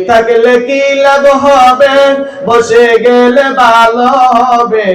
থাকলে কি লাভ হবে? বসে গেলে ভালো হবে।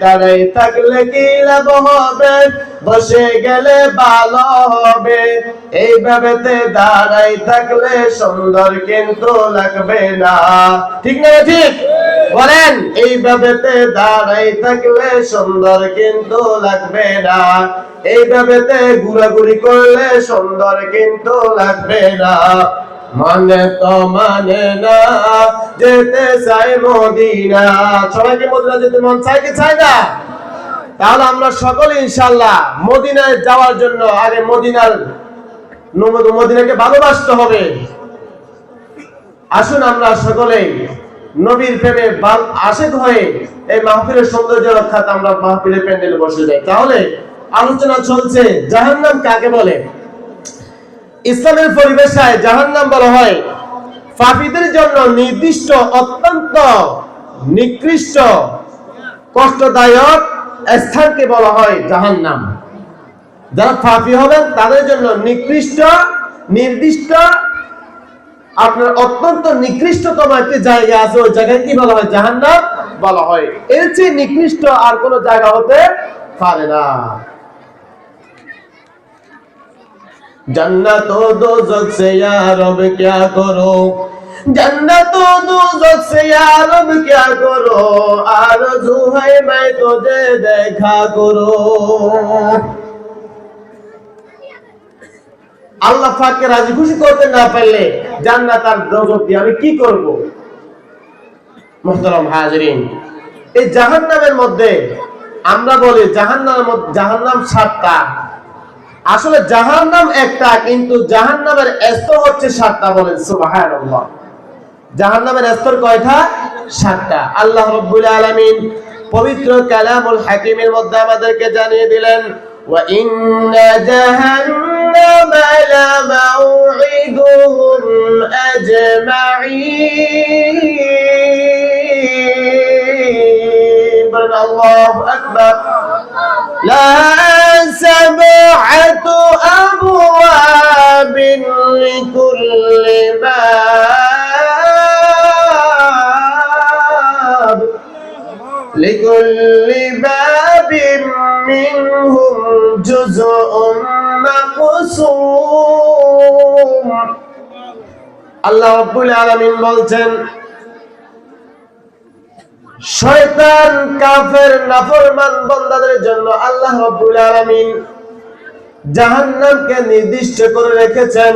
দাঁড়াই থাকলে কি লাভ হবে? বসে গেলে ভালো হবে। এইভাবেতে দাঁড়াই থাকলে সুন্দর কিন্তু লাগবে না। ঠিক না ঠিক। বলেন এইভাবেতে দাঁড়াই থাকলে সুন্দর কিন্তু লাগবে না। এইভাবেতে ঘুরাঘুরি করলে সুন্দর কিন্তু লাগবে না। মানে তো মানে না, যেতে চাই মদিনা। সবাইকে মদিনা যেতে মন চাই কি চাই না? তাহলে আমরা সকলে ইনশাল্লাহ মদিনায় যাওয়ার জন্য আগে মদিনার মদিনাকে ভালোবাসতে হবে। আসুন আমরা সকলে নবীর প্রেমে আশেক হয়ে এই মাহফিলের সৌন্দর্য রক্ষাতে আমরা মাহফিলের প্যান্ডেলে বসে যাই। তাহলে আলোচনা চলছে জাহান্নাম কাকে বলে? ইসলামের পরিবেশায় জাহান্নাম বলা হয়। পাপীদের জন্য নির্দিষ্ট, অত্যন্ত নিকৃষ্ট, কষ্টদায়ক স্থানকে বলা হয় জাহান্নাম। যারা পাপী হবেন, তাদের জন্য নিকৃষ্ট, নির্দিষ্ট, আপনার অত্যন্ত নিকৃষ্টতম একটি জায়গা আছে। ওই জায়গায় কি বলা হয়? জাহান্নাম বলা হয়। এর চেয়ে নিকৃষ্ট আর কোন জায়গা হতে পারে না। जन्नत हो दोजख से या रब क्या करो जन्नत हो दोजख से या रब क्या करो आरज़ू है मैं तुझे देखा करो আল্লাহ পাককে রাজি খুশি করতে না পারলে জান্নাত আর দোজখ দিয়ে আমি কি করব মুহতারাম হাজরিন এই জাহান্নামের মধ্যে আমরা বলি জাহান্নামের মধ্যে জাহান্নাম সাতটা আসলে জাহান্নাম একটা, কিন্তু জাহান্নামের স্তর হচ্ছে সাতটা বলেন, সুবহানাল্লাহ। জাহান্নামের স্তর কয়টা? সাতটা। আল্লাহ রাব্বুল আলামিন পবিত্র কালামুল হাকিমের মধ্যে আমাদেরকে জানিয়ে দিলেন, ওয়া ইন্না জাহান্নামা লামাউইদুহুম আজমাঈন। বলেন, আল্লাহু لكل باب لكل باب منهم جزء مقسوم আল্লাহ রাব্বুল আলামিন বলছেন শয়তান কাফের নাফরমান বান্দাদের জন্য আল্লাহ রাব্বুল আলামিন জাহান্নামকে নির্দিষ্ট করে রেখেছেন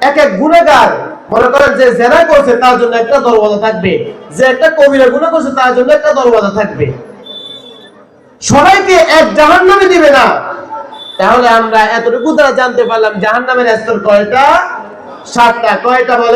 এক এক গুণাগার মনে করেন যে জেনা করছে, তার জন্য একটা দরওয়াজা থাকবে। যে একটা কবিরা গুণা করছে, তার জন্য একটা দরওয়াজা থাকবে। সবাইকে এক জাহান নামে দিবে না। তাহলে আমরা এতটুকু দ্বারা জানতে পারলাম জাহান নামের স্তর কয়টা? সাতটা। কয়টা বলে